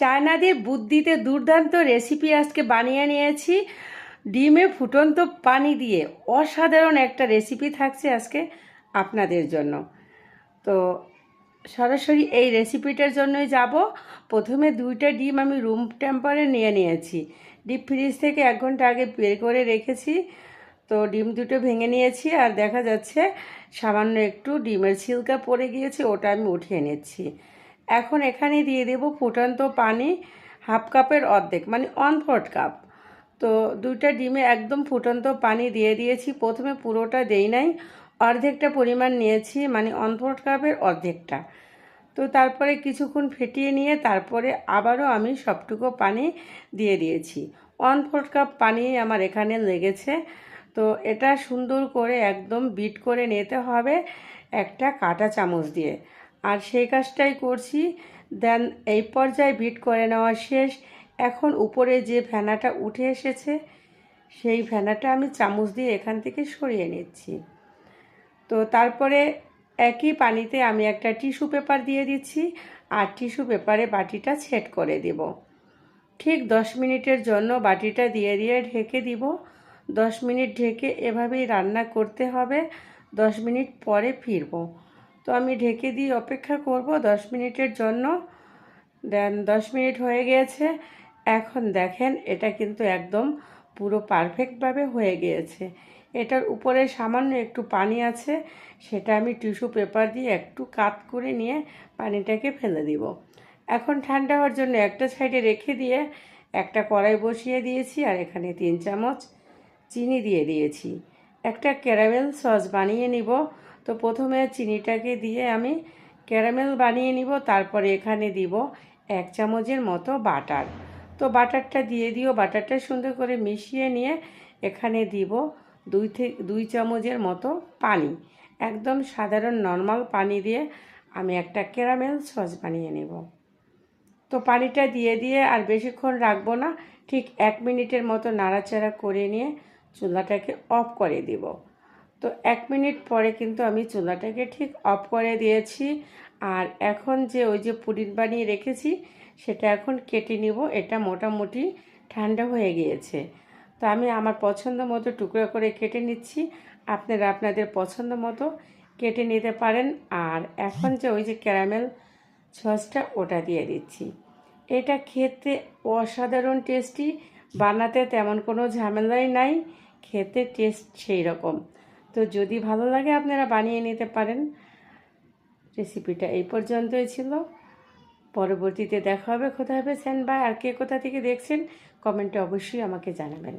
চায়নাদের বুদ্ধিতে দুর্দান্ত রেসিপি আজকে বানিয়ে নিয়েছি। ডিমে ফুটন্ত পানি দিয়ে অসাধারণ একটা রেসিপি থাকছে আজকে আপনাদের জন্য। তো সরাসরি এই রেসিপিটার জন্যই যাব। প্রথমে দুইটা ডিম আমি রুম টেম্পারে নিয়ে নিয়েছি। ডিপ ফ্রিজ থেকে এক ঘণ্টা আগে বের করে রেখেছি। তো ডিম দুটো ভেঙে নিয়েছি আর দেখা যাচ্ছে সামান্য একটু ডিমের ছিলকা পড়ে গিয়েছে, ওটা আমি উঠিয়ে নিচ্ছি। এখন এখানে দিয়ে দেব ফুটন্ত পানি, হাফ কাপের অর্ধেক মানে ওয়ান ফোর্থ কাপ তো দুইটা ডিমে একদম ফুটন্ত পানি দিয়ে দিয়েছি, প্রথমে পুরোটা দেই নাই, অর্ধেকটা পরিমাণ নিয়েছি মানে ওয়ান ফোর্থ কাপের অর্ধেকটা। তো তারপরে কিছুক্ষণ ফেটিয়ে নিয়ে তারপরে আবারও আমি সবটুকু পানি দিয়ে দিয়েছি। ওয়ান ফোর্থ কাপ পানি আমার এখানে লেগেছে, তো এটা সুন্দর করে একদম বিট করে নিতে হবে একটা কাঁটা চামচ দিয়ে। আর সেই কাজটাই করছি। দেন এই পর্যায়ে বিট করে নেওয়া শেষ। এখন উপরে যে ফেনাটা উঠে এসেছে, সেই ফেনাটা আমি চামচ দিয়ে এখান থেকে সরিয়ে নিচ্ছি। তো তারপরে একই পানিতে আমি একটা টিস্যু পেপার দিয়ে দিচ্ছি আর টিস্যু পেপারে বাটিটা সেট করে দেব। ঠিক দশ মিনিটের জন্য বাটিটা দিয়ে দিয়ে ঢেকে দিব। দশ মিনিট ঢেকে এভাবেই রান্না করতে হবে। দশ মিনিট পরে ফিরবো। তো আমি ঢেকে দিয়ে অপেক্ষা করব দশ মিনিটের জন্য। দেন দশ মিনিট হয়ে গিয়েছে এখন দেখেন, এটা কিন্তু একদম পুরো পারফেক্টভাবে হয়ে গিয়েছে। এটার উপরে সামান্য একটু পানি আছে, সেটা আমি টিস্যু পেপার দিয়ে একটু কাত করে নিয়ে পানিটাকে ফেলে দিব। এখন ঠান্ডা হওয়ার জন্য একটা সাইডে রেখে দিয়ে একটা কড়াই বসিয়ে দিয়েছি, আর এখানে তিন চামচ চিনি দিয়ে দিয়েছি। একটা ক্যারামেল সস বানিয়ে নিব। তো প্রথমে চিনিটাকে দিয়ে আমি ক্যারামেল বানিয়ে নিব, তারপরে এখানে দিব এক চামচের মতো বাটার। তো বাটারটা দিয়ে দিও, বাটারটা সুন্দর করে মিশিয়ে নিয়ে এখানে দিব দুই থেকে দুই চামচের মতো পানি। একদম সাধারণ নর্মাল পানি দিয়ে আমি একটা ক্যারামেল সস বানিয়ে নেব। তো পানিটা দিয়ে দিয়ে আর বেশিক্ষণ রাখব না, ঠিক এক মিনিটের মতো নাড়াচাড়া করে নিয়ে চুলাটাকে অফ করে দিব। তো এক মিনিট পরে কিন্তু আমি চুলাটাকে ঠিক অফ করে দিয়েছি। আর এখন যে ওই যে পুডিং বানিয়ে রেখেছি, সেটা এখন কেটে নিব। এটা মোটামুটি ঠান্ডা হয়ে গিয়েছে। তো আমি আমার পছন্দ মতো টুকরো করে কেটে নিচ্ছি। আপনারা আপনাদের পছন্দ মতো কেটে নিতে পারেন। আর এখন যে ওই যে ক্যারামেল সসটা, ওটা দিয়ে দিচ্ছি। এটা খেতে অসাধারণ টেস্টি। বানাতে তেমন কোনো ঝামেলাই নাই। খেতে টেস্ট সেই রকম তো যদি ভালো লাগে আপনারা বানিয়ে নিতে পারেন। রেসিপিটা এই পর্যন্তই ছিল। পরবর্তীতে দেখা হবে। কোথায় পেয়েছেন বা আর কে কোথা থেকে দেখছেন, কমেন্টে অবশ্যই আমাকে জানাবেন।